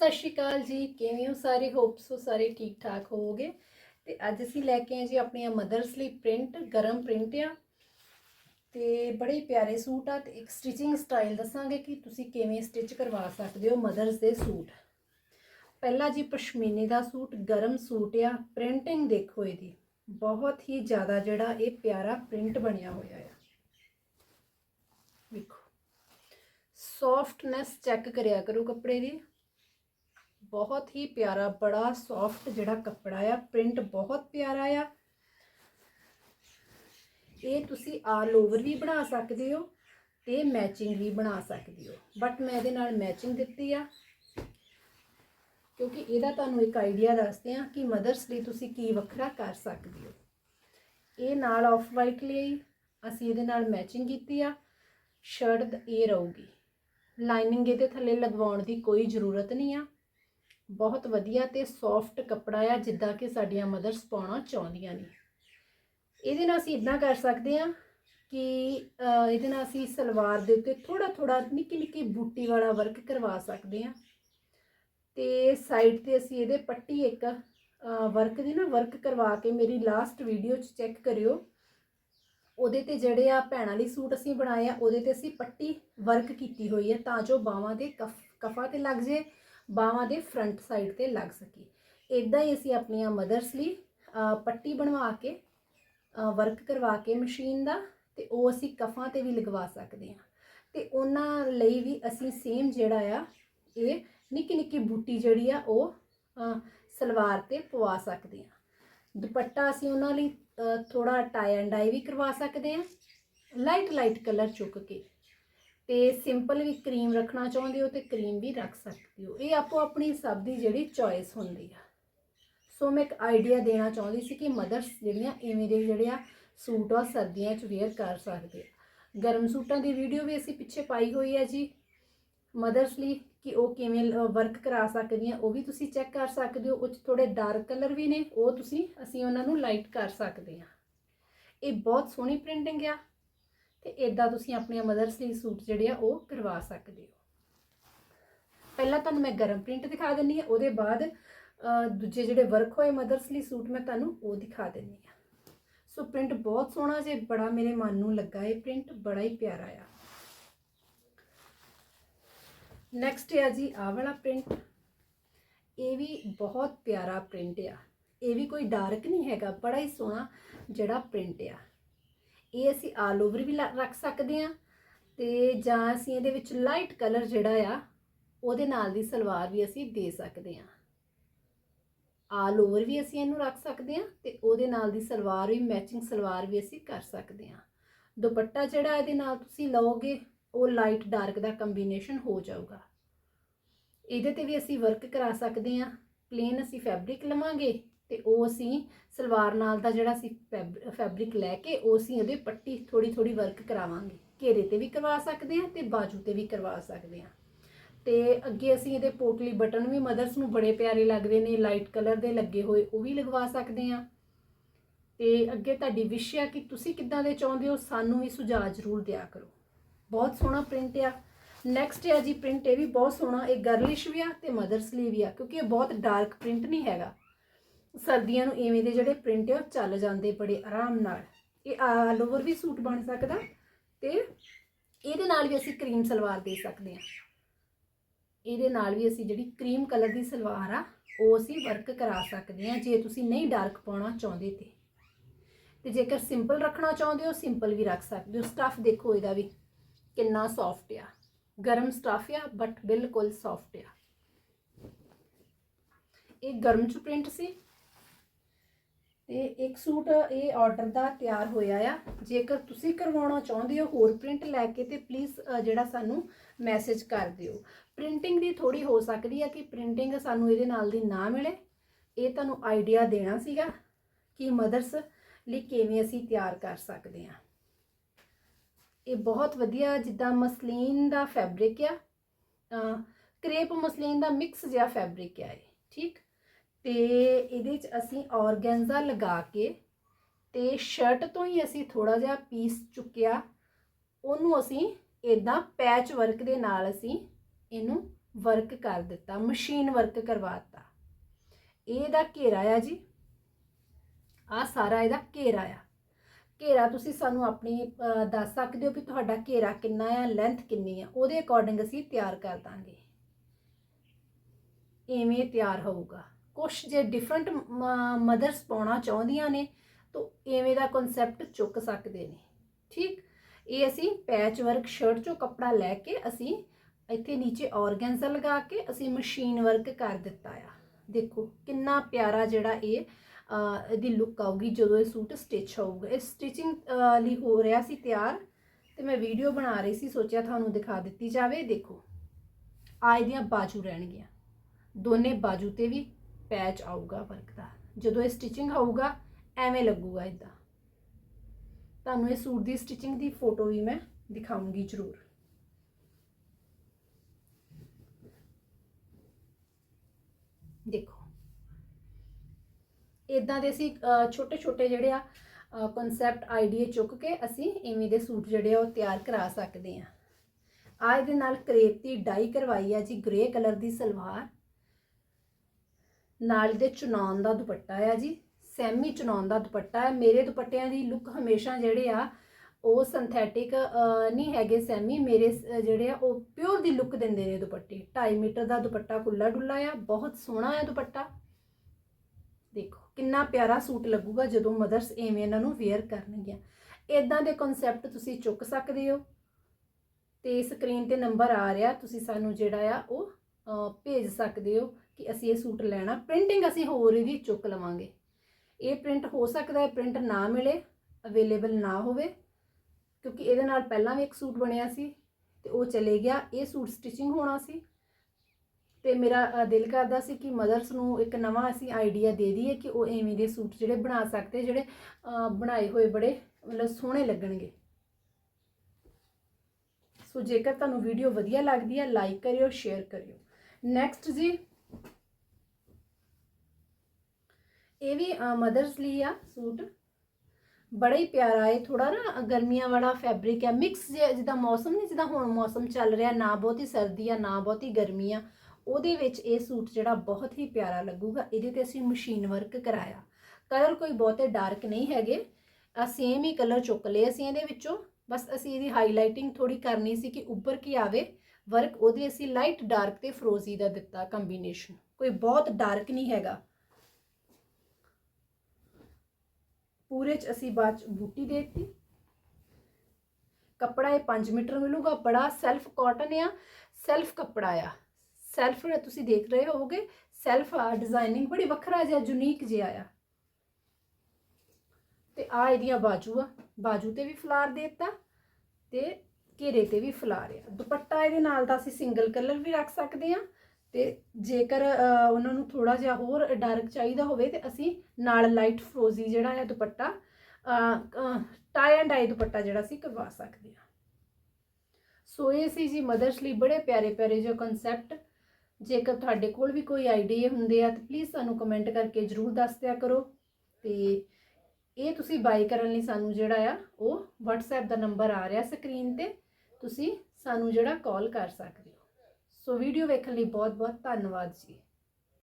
ਸਤਿ ਸ਼੍ਰੀ ਅਕਾਲ ਜੀ, ਕਿਵੇਂ ਹੋ ਸਾਰੇ? ਹੋਪਸ ਹੋ ਸਾਰੇ ਠੀਕ ਠਾਕ ਹੋਵੋਗੇ। ਤੇ ਅੱਜ ਅਸੀਂ ਲੈ ਕੇ ਆਏ ਜੀ ਆਪਣੀਆਂ ਮਦਰਸ ਲਈ ਪ੍ਰਿੰਟ ਗਰਮ ਪ੍ਰਿੰਟ ਆ। ਤੇ ਬੜੇ ਪਿਆਰੇ ਸੂਟ ਆ ਤੇ ਇੱਕ ਸਟਿਚਿੰਗ ਸਟਾਈਲ ਦੱਸਾਂਗੇ ਕਿ ਤੁਸੀਂ ਕਿਵੇਂ ਸਟਿਚ ਕਰਵਾ ਸਕਦੇ ਹੋ ਮਦਰਸ ਦੇ ਸੂਟ। ਪਹਿਲਾ ਜੀ ਪਸ਼ਮੀਨੇ ਦਾ ਸੂਟ, ਗਰਮ ਸੂਟ ਆ। ਪ੍ਰਿੰਟਿੰਗ ਦੇਖੋ ਇਹਦੀ। ਬਹੁਤ ਹੀ ਜ਼ਿਆਦਾ ਜਿਹੜਾ ਇਹ ਪਿਆਰਾ ਪ੍ਰਿੰਟ ਬਣਿਆ ਹੋਇਆ ਆ। ਵੇਖੋ। ਸੌਫਟਨੈਸ ਚੈੱਕ ਕਰਿਆ ਕਰੋ ਕੱਪੜੇ ਦੀ। ਬਹੁਤ ਹੀ ਪਿਆਰਾ, ਬੜਾ ਸੌਫਟ ਜਿਹੜਾ ਕੱਪੜਾ ਆ ਪ੍ਰਿੰਟ ਬਹੁਤ ਪਿਆਰਾ ਆ। ਇਹ ਤੁਸੀਂ ਆਲ ਓਵਰ ਵੀ ਬਣਾ ਸਕਦੇ ਹੋ ਤੇ ਮੈਚਿੰਗ ਵੀ ਬਣਾ ਸਕਦੇ ਹੋ। ਬਟ ਮੈਂ ਇਹਦੇ ਨਾਲ ਮੈਚਿੰਗ ਦਿੱਤੀ ਆ। ਕਿਉਂਕਿ ਇਹਦਾ ਤੁਹਾਨੂੰ ਇੱਕ ਆਈਡੀਆ ਦੱਸਦੇ ਆ ਕਿ ਮਦਰਸ ਲਈ ਤੁਸੀਂ ਕੀ ਵੱਖਰਾ ਕਰ ਸਕਦੇ ਹੋ। ਇਹ ਨਾਲ ਆਫ ਵਾਈਟ ਲਈ ਅਸੀਂ ਇਹਦੇ ਨਾਲ ਮੈਚਿੰਗ ਕੀਤੀ ਆ। ਸ਼ਰਟ ਇਹ ਰਹੂਗੀ। ਲਾਈਨਿੰਗ ਇਹਦੇ ਥੱਲੇ ਲਗਵਾਉਣ ਦੀ ਕੋਈ ਜ਼ਰੂਰਤ ਨਹੀਂ ਆ। ਬਹੁਤ ਵਧੀਆ ਤੇ ਸੌਫਟ ਕੱਪੜਾ ਆ, ਜਿੱਦਾਂ ਕਿ ਸਾਡੀਆਂ ਮਦਰਸ ਪਾਉਣਾ ਚਾਹੁੰਦੀਆਂ ਨੇ। ਇਹਦੇ ਨਾਲ ਅਸੀਂ ਇਦਾਂ ਕਰ ਸਕਦੇ ਆ ਕਿ ਇਹਦੇ ਨਾਲ ਅਸੀਂ ਸਲਵਾਰ ਦੇ ਉੱਤੇ ਥੋੜਾ ਥੋੜਾ ਨਿੱਕੀ ਨਿੱਕੀ ਬੂਟੀ ਵਾਲਾ ਵਰਕ ਕਰਵਾ ਸਕਦੇ ਆ ਤੇ ਸਾਈਡ ਤੇ ਅਸੀਂ ਇਹਦੇ ਪੱਟੀ ਇੱਕ ਵਰਕ ਦੀ ਨਾ ਵਰਕ ਕਰਵਾ ਕੇ ਮੇਰੀ ਲਾਸਟ ਵੀਡੀਓ 'ਚ ਚੈੱਕ ਕਰਿਓ। ਉਹਦੇ ਤੇ ਜਿਹੜੇ ਆ ਭੈਣਾਂ ਲਈ ਸੂਟ ਅਸੀਂ ਬਣਾਏ ਆ, ਉਹਦੇ ਤੇ ਅਸੀਂ ਪੱਟੀ ਵਰਕ ਕੀਤੀ ਹੋਈ ਹੈ ਤਾਂ ਜੋ ਬਾਹਾਂ ਦੇ ਕਫ, ਕਫਾ ਤੇ ਲੱਗ ਜੇ। ਬਾਹਾਂ ਦੇ ਫਰੰਟ ਸਾਈਡ ਤੇ ਲੱਗ ਸਕੇ। ਇਦਾਂ ਹੀ ਅਸੀਂ ਆਪਣੀਆਂ ਮਦਰਸ ਲਈ ਪੱਟੀ ਬਣਵਾ ਕੇ ਵਰਕ ਕਰਵਾ ਕੇ ਮਸ਼ੀਨ ਦਾ ਤੇ ਉਹ ਅਸੀਂ ਕਫਾਂ ਤੇ ਵੀ ਲਗਵਾ ਸਕਦੇ ਹਾਂ। ਤੇ ਉਹਨਾਂ ਲਈ ਵੀ ਅਸੀਂ ਸੇਮ ਜਿਹੜਾ ਆ, ਇਹ ਨਿੱਕੀ ਨਿੱਕੀ ਬੂਟੀ ਜਿਹੜੀ ਆ ਉਹ ਸਲਵਾਰ ਤੇ ਪਵਾ ਸਕਦੇ ਹਾਂ। ਦੁਪੱਟਾ ਅਸੀਂ ਉਹਨਾਂ ਲਈ ਥੋੜਾ ਟਾਈ ਐਂਡ ਡਾਈ ਵੀ ਕਰਵਾ ਸਕਦੇ ਹਾਂ। ਲਾਈਟ ਲਾਈਟ ਕਲਰ ਚੁੱਕ ਕੇ। ਤੇ ਸਿੰਪਲ ਵੀ ਕਰੀਮ ਰੱਖਣਾ ਚਾਹੁੰਦੇ ਹੋ ਤੇ ਕਰੀਮ ਵੀ ਰੱਖ ਸਕਦੇ ਹੋ। ਇਹ ਆਪੋ ਆਪਣੀ ਸਭ ਦੀ ਜਿਹੜੀ ਚੋਇਸ ਹੁੰਦੀ ਆ। ਸੋ ਮੈਂ ਇੱਕ ਆਈਡੀਆ ਦੇਣਾ ਚਾਹੁੰਦੀ ਸੀ ਕਿ ਮਦਰਸ ਜਿਹੜੀਆਂ ਇਵੇਂ ਦੇ ਜਿਹੜੇ ਆ ਸੂਟ ਆ ਸਰਦੀਆਂ 'ਚ ਵੇਅਰ ਕਰ ਸਕਦੇ ਆ। ਗਰਮ ਸੂਟਾਂ ਦੀ ਵੀਡੀਓ ਵੀ ਅਸੀਂ ਪਿੱਛੇ ਪਾਈ ਹੋਈ ਹੈ ਜੀ। ਮਦਰਸ ਲਈ ਕਿ ਉਹ ਕਿਵੇਂ ਵਰਕ ਕਰਾ ਸਕਦੀਆਂ, ਉਹ ਵੀ ਤੁਸੀਂ ਚੈੱਕ ਕਰ ਸਕਦੇ ਹੋ। ਉਹ 'ਚ ਥੋੜੇ ਡਾਰਕ ਕਲਰ ਵੀ ਨੇ, ਉਹ ਤੁਸੀਂ, ਅਸੀਂ ਉਹਨਾਂ ਨੂੰ ਲਾਈਟ ਕਰ ਸਕਦੇ ਹਾਂ। ਇਹ ਬਹੁਤ ਸੋਹਣੀ ਪ੍ਰਿੰਟਿੰਗ ਆ। ਤੇ ਇਦਾਂ ਤੁਸੀਂ ਆਪਣੇ ਮਦਰਸ ਲਈ ਸੂਟ ਜਿਹੜੇ ਆ ਉਹ ਕਰਵਾ ਸਕਦੇ ਹੋ। ਪਹਿਲਾਂ ਤੁਹਾਨੂੰ ਮੈਂ ਗਰਮ ਪ੍ਰਿੰਟ ਦਿਖਾ ਦਿੰਨੀ ਆ ਉਹਦੇ ਬਾਅਦ ਦੂਜੇ ਜਿਹੜੇ ਵਰਕ ਹੋਏ ਮਦਰਸ ਲਈ ਸੂਟ ਮੈਂ ਤੁਹਾਨੂੰ ਉਹ ਦਿਖਾ ਦਿੰਨੀ ਆ ਸੋ ਪ੍ਰਿੰਟ ਬਹੁਤ ਸੋਹਣਾ ਜੇ, ਬੜਾ ਮੇਰੇ ਮਨ ਨੂੰ ਲੱਗਾ ਇਹ ਪ੍ਰਿੰਟ ਬੜਾ ਹੀ ਪਿਆਰਾ ਆ। ਨੈਕਸਟ ਹੈ ਜੀ, ਆਹ ਵਾਲਾ ਪ੍ਰਿੰਟ ਇਹ ਵੀ ਬਹੁਤ ਪਿਆਰਾ ਪ੍ਰਿੰਟ ਆ। ਇਹ ਵੀ ਕੋਈ ਡਾਰਕ ਨਹੀਂ ਹੈਗਾ, ਬੜਾ ਹੀ ਸੋਹਣਾ ਜਿਹੜਾ ਪ੍ਰਿੰਟ ਆ। ਇਹ ਅਸੀਂ ਆਲ ਓਵਰ ਵੀ ਲਾ- ਰੱਖ ਸਕਦੇ ਆ ਤੇ ਜਾਂ ਅਸੀਂ ਇਹਦੇ ਵਿੱਚ ਲਾਈਟ ਕਲਰ ਜਿਹੜਾ ਆ, ਉਹਦੇ ਨਾਲ ਦੀ ਸਲਵਾਰ ਵੀ ਅਸੀਂ ਦੇ ਸਕਦੇ ਆ ਆਲ ਓਵਰ ਵੀ ਅਸੀਂ ਇਹਨੂੰ ਰੱਖ ਸਕਦੇ ਆ ਤੇ ਉਹਦੇ ਨਾਲ ਦੀ ਸਲਵਾਰ ਵੀ ਮੈਚਿੰਗ ਸਲਵਾਰ ਵੀ ਅਸੀਂ ਕਰ ਸਕਦੇ ਆ ਦੁਪੱਟਾ ਜਿਹੜਾ ਇਹਦੇ ਨਾਲ ਤੁਸੀਂ ਲਓਗੇ, ਉਹ ਲਾਈਟ ਡਾਰਕ ਦਾ ਕੰਬੀਨੇਸ਼ਨ ਹੋ ਜਾਊਗਾ। ਇਹਦੇ ਤੇ ਵੀ ਅਸੀਂ ਵਰਕ ਕਰਾ ਸਕਦੇ ਆ ਪਲੇਨ ਅਸੀਂ ਫੈਬਰਿਕ ਲਵਾਂਗੇ। ਤੇ ਉਹ ਅਸੀਂ ਸਲਵਾਰ ਨਾਲ ਦਾ ਜਿਹੜਾ ਅਸੀਂ ਫੈਬਰਿਕ ਲੈ ਕੇ ਉਹ ਅਸੀਂ ਉਹਦੇ ਪੱਟੀ ਥੋੜੀ ਥੋੜੀ ਵਰਕ ਕਰਾਵਾਂਗੇ। ਘੇਰੇ ਤੇ ਵੀ ਕਰਵਾ ਸਕਦੇ ਆ ਤੇ ਬਾਜੂ ਤੇ ਵੀ ਕਰਵਾ ਸਕਦੇ ਆ ਤੇ ਅੱਗੇ ਅਸੀਂ ਇਹਦੇ ਪੋਟਲੀ ਬਟਨ ਵੀ ਮਦਰਸ ਨੂੰ ਬੜੇ ਪਿਆਰੇ ਲੱਗਦੇ ਨੇ, ਲਾਈਟ ਕਲਰ ਦੇ ਲੱਗੇ ਹੋਏ ਉਹ ਵੀ ਲਗਵਾ ਸਕਦੇ ਆ ਤੇ ਅੱਗੇ ਤੁਹਾਡੀ ਵਿਸ਼ ਆ ਕਿ ਤੁਸੀਂ ਕਿੱਦਾਂ ਦੇ ਚਾਹੁੰਦੇ ਹੋ, ਸਾਨੂੰ ਵੀ ਸੁਝਾਅ ਜ਼ਰੂਰ ਦਿਆ ਕਰੋ। ਬਹੁਤ ਸੋਹਣਾ ਪ੍ਰਿੰਟ ਆ। ਨੈਕਸਟ ਹੈ ਜੀ, ਪ੍ਰਿੰਟ ਇਹ ਵੀ ਬਹੁਤ ਸੋਹਣਾ, ਇਹ ਗਰਲਿਸ਼ ਵੀ ਆ ਤੇ ਮਦਰਸ ਲਈ ਵੀ ਆ, ਕਿਉਂਕਿ ਇਹ ਬਹੁਤ ਡਾਰਕ ਪ੍ਰਿੰਟ ਨਹੀਂ ਹੈਗਾ। ਸਰਦੀਆਂ ਨੂੰ ਇਵੇਂ ਦੇ ਜਿਹੜੇ ਪ੍ਰਿੰਟ ਆ, ਉਹ ਚੱਲ ਜਾਂਦੇ ਬੜੇ ਆਰਾਮ ਨਾਲ। ਇਹ ਆਲ ਓਵਰ ਵੀ ਸੂਟ ਬਣ ਸਕਦਾ ਤੇ ਇਹਦੇ ਨਾਲ ਵੀ ਅਸੀਂ ਕਰੀਮ ਸਲਵਾਰ ਦੇ ਸਕਦੇ ਹਾਂ। ਇਹਦੇ ਨਾਲ ਵੀ ਅਸੀਂ ਜਿਹੜੀ ਕਰੀਮ ਕਲਰ ਦੀ ਸਲਵਾਰ ਆ, ਉਹ ਅਸੀਂ ਵਰਕ ਕਰਾ ਸਕਦੇ ਹਾਂ, ਜੇ ਤੁਸੀਂ ਨਹੀਂ ਡਾਰਕ ਪਾਉਣਾ ਚਾਹੁੰਦੇ ਤੇ। ਤੇ ਜੇਕਰ ਸਿੰਪਲ ਰੱਖਣਾ ਚਾਹੁੰਦੇ ਹੋ ਸਿੰਪਲ ਵੀ ਰੱਖ ਸਕਦੇ ਹੋ। ਸਟਫ ਦੇਖੋ ਇਹਦਾ ਵੀ ਕਿੰਨਾ ਸੌਫਟ ਆ। ਗਰਮ ਸਟਫ ਆ ਬਟ ਬਿਲਕੁਲ ਸੌਫਟ ਆ। ਇਹ ਗਰਮ ਚ ਪ੍ਰਿੰਟ ਸੀ ਤੇ ਇੱਕ ਸੂਟ ਇਹ ਆਰਡਰ ਦਾ ਤਿਆਰ ਹੋਇਆ ਆ। ਜੇਕਰ ਤੁਸੀਂ ਕਰਵਾਉਣਾ ਚਾਹੁੰਦੇ ਹੋ ਹੋਰ ਪ੍ਰਿੰਟ ਲੈ ਕੇ ਤੇ ਪਲੀਜ਼ ਜਿਹੜਾ ਸਾਨੂੰ ਮੈਸੇਜ ਕਰ ਦਿਓ। ਪ੍ਰਿੰਟਿੰਗ ਦੀ ਥੋੜੀ ਹੋ ਸਕਦੀ ਹੈ ਕਿ ਪ੍ਰਿੰਟਿੰਗ ਸਾਨੂੰ ਇਹਦੇ ਨਾਲ ਦੀ ਨਾ ਮਿਲੇ। ਇਹ ਤੁਹਾਨੂੰ ਆਈਡੀਆ ਦੇਣਾ ਸੀਗਾ ਕਿ ਮਦਰਸ ਲਈ ਕਿਵੇਂ ਅਸੀਂ ਤਿਆਰ ਕਰ ਸਕਦੇ ਹਾਂ ਇਹ ਬਹੁਤ ਵਧੀਆ ਜਿੱਦਾਂ ਮਸਲੀਨ ਦਾ ਫੈਬਰਿਕ ਆ। ਕਰੇਪ ਮਸਲੀਨ ਦਾ ਮਿਕਸ ਜਿਹਾ ਫੈਬਰਿਕ ਆ ਇਹ, ਠੀਕ? ਤੇ ਇਹਦੇ ਚ ਅਸੀਂ ਔਰਗੈਂਜ਼ਾ ਲਗਾ ਕੇ ਤੇ ਸ਼ਰਟ ਤੋਂ ਹੀ ਅਸੀਂ ਥੋੜਾ ਜਿਹਾ ਪੀਸ ਚੁੱਕਿਆ। ਉਹਨੂੰ ਅਸੀਂ ਇਦਾਂ ਪੈਚ ਵਰਕ ਦੇ ਨਾਲ ਅਸੀਂ ਇਹਨੂੰ ਵਰਕ ਕਰ ਦਿੱਤਾ ਮਸ਼ੀਨ ਵਰਕ ਕਰਵਾਤਾ ਇਹਦਾ ਘੇਰਾ ਆ ਜੀ। ਆ ਸਾਰਾ ਇਹਦਾ ਘੇਰਾ ਆ। ਘੇਰਾ ਤੁਸੀਂ ਸਾਨੂੰ ਆਪਣੀ ਦੱਸ ਸਕਦੇ ਹੋ ਵੀ ਤੁਹਾਡਾ ਘੇਰਾ ਕਿੰਨਾ ਆ ਲੈਂਥ ਕਿੰਨੀ ਆ? ਉਹਦੇ ਅਕੋਰਡਿੰਗ ਅਸੀਂ ਤਿਆਰ ਕਰ ਦਾਂਗੇ। ਇਵੇਂ ਤਿਆਰ ਹੋਊਗਾ। ਕੁਛ ਜੇ ਡਿਫਰੈਂਟ ਮਦਰਸ ਪਾਉਣਾ ਚਾਹੁੰਦੀਆਂ ਨੇ, ਤਾਂ ਇਵੇਂ ਦਾ ਕਨਸੈਪਟ ਚੁੱਕ ਸਕਦੇ ਨੇ। ਠੀਕ? ਇਹ ਅਸੀਂ ਪੈਚ ਵਰਕ ਸ਼ਰਟ ਚੋਂ ਕੱਪੜਾ ਲੈ ਕੇ ਅਸੀਂ ਇੱਥੇ ਨੀਚੇ ਔਰਗੈਂਜ਼ਾ ਲਗਾ ਕੇ ਅਸੀਂ ਮਸ਼ੀਨ ਵਰਕ ਕਰ ਦਿੱਤਾ ਆ। ਦੇਖੋ, ਕਿੰਨਾ ਪਿਆਰਾ ਜਿਹੜਾ ਇਹ ਇਹਦੀ ਲੁੱਕ ਆਊਗੀ ਜਦੋਂ ਇਹ ਸੂਟ ਸਟਿਚ ਹੋਊਗਾ। ਇਹ ਸਟਿਚਿੰਗ ਲਈ ਹੋ ਰਿਹਾ ਸੀ ਤਿਆਰ ਤੇ ਮੈਂ ਵੀਡੀਓ ਬਣਾ ਰਹੀ ਸੀ, ਸੋਚਿਆ ਤੁਹਾਨੂੰ ਦਿਖਾ ਦਿੱਤੀ ਜਾਵੇ। ਦੇਖੋ ਆਏ ਦੀਆਂ ਬਾਜੂ ਰਹਿਣਗੀਆਂ। ਦੋਨੇ ਬਾਜੂ ਤੇ ਵੀ ਪੈਚ ਆਊਗਾ ਵਰਕ ਦਾ ਜਦੋਂ ਇਹ ਸਟਿਚਿੰਗ ਹੋਊਗਾ ਐਵੇਂ ਲੱਗੂਗਾ ਇਦਾਂ ਤੁਹਾਨੂੰ ਇਹ ਸੂਟ ਦੀ ਸਟਿਚਿੰਗ ਦੀ ਫੋਟੋ ਵੀ ਮੈਂ ਦਿਖਾਉਂਗੀ ਜ਼ਰੂਰ। ਦੇਖੋ। ਇਦਾਂ ਦੇ ਅਸੀਂ ਛੋਟੇ ਛੋਟੇ ਜਿਹੜੇ ਆ ਕਨਸੈਪਟ ਆਈਡੀਆ ਚੁੱਕ ਕੇ ਅਸੀਂ ਇਵੇਂ ਦੇ ਸੂਟ ਜਿਹੜੇ ਆ ਉਹ ਤਿਆਰ ਕਰਾ ਸਕਦੇ ਆ। ਆ ਇਹਦੇ ਨਾਲ ਕਰੇਪ ਦੀ ਡਾਈ ਕਰਵਾਈ ਆ ਜੀ ਗ੍ਰੇ ਕਲਰ ਦੀ ਸਲਵਾਰ। ਨਾਲ ਦੇ ਚੁਨਾਨ ਦਾ ਦੁਪੱਟਾ ਆ ਜੀ, ਸੈਮੀ ਚੁਨਾਨ ਦਾ ਦੁਪੱਟਾ ਹੈ ਮੇਰੇ ਦੁਪੱਟਿਆਂ ਦੀ ਲੁੱਕ ਹਮੇਸ਼ਾ ਜਿਹੜੇ ਆ, ਉਹ ਸਿੰਥੈਟਿਕ ਨਹੀਂ ਹੈਗੇ ਸੈਮੀ, ਮੇਰੇ ਜਿਹੜੇ ਆ, ਉਹ ਪਿਓਰ ਦੀ ਲੁੱਕ ਦਿੰਦੇ ਨੇ ਦੁਪੱਟੇ। 2.5 ਮੀਟਰ ਦਾ ਦੁਪੱਟਾ ਖੁੱਲਾ ਡੁੱਲਾ ਆ, ਬਹੁਤ ਸੋਹਣਾ ਆ ਦੁਪੱਟਾ। ਦੇਖੋ, ਕਿੰਨਾ ਪਿਆਰਾ ਸੂਟ ਲੱਗੂਗਾ ਜਦੋਂ ਮਦਰਸ ਐਵੇਂ ਇਹਨਾਂ ਨੂੰ ਵੇਅਰ ਕਰਨਗੀਆਂ। ਇਦਾਂ ਦੇ ਕਨਸੈਪਟ ਤੁਸੀਂ ਚੁੱਕ ਸਕਦੇ ਹੋ। ਤੇ ਸਕਰੀਨ ਤੇ ਨੰਬਰ ਆ ਰਿਹਾ, ਤੁਸੀਂ ਸਾਨੂੰ ਜਿਹੜਾ ਆ, ਉਹ ਭੇਜ ਸਕਦੇ ਹੋ। ਕਿ ਅਸੀਂ ਇਹ ਸੂਟ ਲੈਣਾ ਪ੍ਰਿੰਟਿੰਗ ਅਸੀਂ ਹੋਰ ਵੀ ਚੁੱਕ ਲਵਾਂਗੇ। ਇਹ ਪ੍ਰਿੰਟ ਹੋ ਸਕਦਾ ਹੈ ਪ੍ਰਿੰਟ ਨਾ ਮਿਲੇ ਅਵੇਲੇਬਲ ਨਾ ਹੋਵੇ, ਕਿਉਂਕਿ ਇਹਦੇ ਨਾਲ ਪਹਿਲਾਂ ਵੀ ਇੱਕ ਸੂਟ ਬਣਿਆ ਸੀ ਤੇ ਉਹ ਚਲੇ ਗਿਆ, ਇਹ ਸੂਟ ਸਟਿਚਿੰਗ ਹੋਣਾ ਸੀ। ਤੇ ਮੇਰਾ ਦਿਲ ਕਰਦਾ ਸੀ ਕਿ ਮਦਰਸ ਨੂੰ ਇੱਕ ਨਵਾਂ ਅਸੀਂ ਆਈਡੀਆ ਦੇ ਦਈਏ ਕਿ ਉਹ ਐਵੇਂ ਦੇ ਸੂਟ ਜਿਹੜੇ ਬਣਾ ਸਕਦੇ, ਜਿਹੜੇ ਬਣਾਏ ਹੋਏ ਬੜੇ ਮਤਲਬ ਸੋਹਣੇ ਲੱਗਣਗੇ। ਸੋ ਜੇਕਰ ਤੁਹਾਨੂੰ ਵੀਡੀਓ ਵਧੀਆ ਲੱਗਦੀ ਹੈ ਲਾਈਕ ਕਰਿਓ ਸ਼ੇਅਰ ਕਰਿਓ। ਨੈਕਸਟ ਜੀ ਇਹ ਵੀ ਮਦਰਸ ਲਈ ਆ ਸੂਟ। ਬੜਾ ਹੀ ਪਿਆਰਾ ਹੈ ਥੋੜਾ ਨਾ ਗਰਮੀਆਂ ਵਾਲਾ ਫੈਬਰਿਕ ਹੈ ਮਿਕਸ ਜਿੱਦਾਂ ਮੌਸਮ ਨਹੀਂ ਜਿੱਦਾਂ ਹੁਣ ਮੌਸਮ ਚੱਲ ਰਿਹਾ, ਨਾ ਬਹੁਤੀ ਸਰਦੀ ਆ, ਨਾ ਬਹੁਤੀ ਗਰਮੀ ਆ, ਉਹਦੇ ਵਿੱਚ ਇਹ ਸੂਟ ਜਿਹੜਾ ਬਹੁਤ ਹੀ ਪਿਆਰਾ ਲੱਗੂਗਾ। ਇਹਦੇ ਤੇ ਅਸੀਂ ਮਸ਼ੀਨ ਵਰਕ ਕਰਾਇਆ। ਕਲਰ ਕੋਈ ਬਹੁਤੇ ਡਾਰਕ ਨਹੀਂ ਹੈਗੇ। ਆ ਸੇਮ ਹੀ ਕਲਰ ਚੁੱਕ ਲਏ ਅਸੀਂ ਇਹਦੇ ਵਿੱਚੋਂ। ਬਸ ਅਸੀਂ ਇਹਦੀ ਹਾਈਲਾਈਟਿੰਗ ਥੋੜੀ ਕਰਨੀ ਸੀ ਕਿ ਉੱਪਰ ਕੀ ਆਵੇ। ਵਰਕ ਉਹਦੇ ਅਸੀਂ ਲਾਈਟ ਡਾਰਕ ਤੇ ਫਰੋਜ਼ੀ ਦਾ ਦਿੱਤਾ ਕੰਬੀਨੇਸ਼ਨ ਕੋਈ ਬਹੁਤ ਡਾਰਕ ਨਹੀਂ ਹੈਗਾ। ਪੂਰੇ ਚ ਅਸੀਂ ਬਾਅਦ ਚ ਬੂਟੀ ਦੇ ਦਿੱਤੀ। ਕੱਪੜਾ ਇਹ 5 ਮੀਟਰ ਮਿਲੂਗਾ, ਬੜਾ ਸੈਲਫ ਕਾਟਨ ਆ ਸੈਲਫ ਕੱਪੜਾ ਆ। ਸੈਲਫ ਤੁਸੀਂ ਦੇਖ ਰਹੇ ਹੋਗੇ ਸੈਲਫ ਡਿਜ਼ਾਈਨਿੰਗ ਬੜੀ ਵੱਖਰਾ ਜਿਹਾ ਯੂਨੀਕ ਜਿਹਾ ਆ। ਤੇ ਆ ਇਹਦੀਆਂ ਬਾਜੂ ਆ। ਬਾਜੂ ਤੇ ਵੀ ਫਲਾਰ ਦੇ ਦਿੱਤਾ ਤੇ ਘੇਰੇ ਤੇ ਵੀ ਫਲਾਰ ਆ। ਦੁਪੱਟਾ ਇਹਦੇ ਨਾਲ ਦਾ ਅਸੀਂ ਸਿੰਗਲ ਕਲਰ ਵੀ ਰੱਖ ਸਕਦੇ ਆ। ਤੇ ਜੇਕਰ ਉਹਨਾਂ ਨੂੰ ਥੋੜਾ ਜਿਹਾ ਹੋਰ ਡਾਰਕ ਚਾਹੀਦਾ ਹੋਵੇ ਤੇ ਅਸੀਂ ਨਾਲ ਲਾਈਟ ਫਰੋਜ਼ੀ ਜਿਹੜਾ ਹੈ ਦੁਪੱਟਾ ਟਾਈ ਐਂਡ ਆਈ ਦੁਪੱਟਾ ਜਿਹੜਾ ਅਸੀਂ ਕਰਵਾ ਸਕਦੇ ਹਾਂ। ਸੋ ਇਹ ਸੀ ਜੀ ਮਦਰਸ ਲਈ ਬੜੇ ਪਿਆਰੇ ਪਿਆਰੇ ਜੋ ਕਨਸੈਪਟ ਜੇਕਰ ਤੁਹਾਡੇ ਕੋਲ ਵੀ ਕੋਈ ਆਈਡੀਆ ਹੁੰਦੇ ਆ ਤਾਂ ਪਲੀਜ਼ ਸਾਨੂੰ ਕਮੈਂਟ ਕਰਕੇ ਜਰੂਰ ਦੱਸ ਦਿਆ ਕਰੋ। ਤੇ ਇਹ ਤੁਸੀਂ ਬਾਈ ਕਰਨ ਲਈ ਸਾਨੂੰ ਜਿਹੜਾ ਆ, ਉਹ WhatsApp ਦਾ ਨੰਬਰ ਆ ਰਿਹਾ ਸਕਰੀਨ ਤੇ। ਤੁਸੀਂ ਸਾਨੂੰ ਜਿਹੜਾ ਕਾਲ ਕਰ ਸਕਦੇ ਹੋ। ਸੋ ਵੀਡੀਓ ਵੇਖਣ ਲਈ ਬਹੁਤ ਬਹੁਤ ਧੰਨਵਾਦ ਜੀ।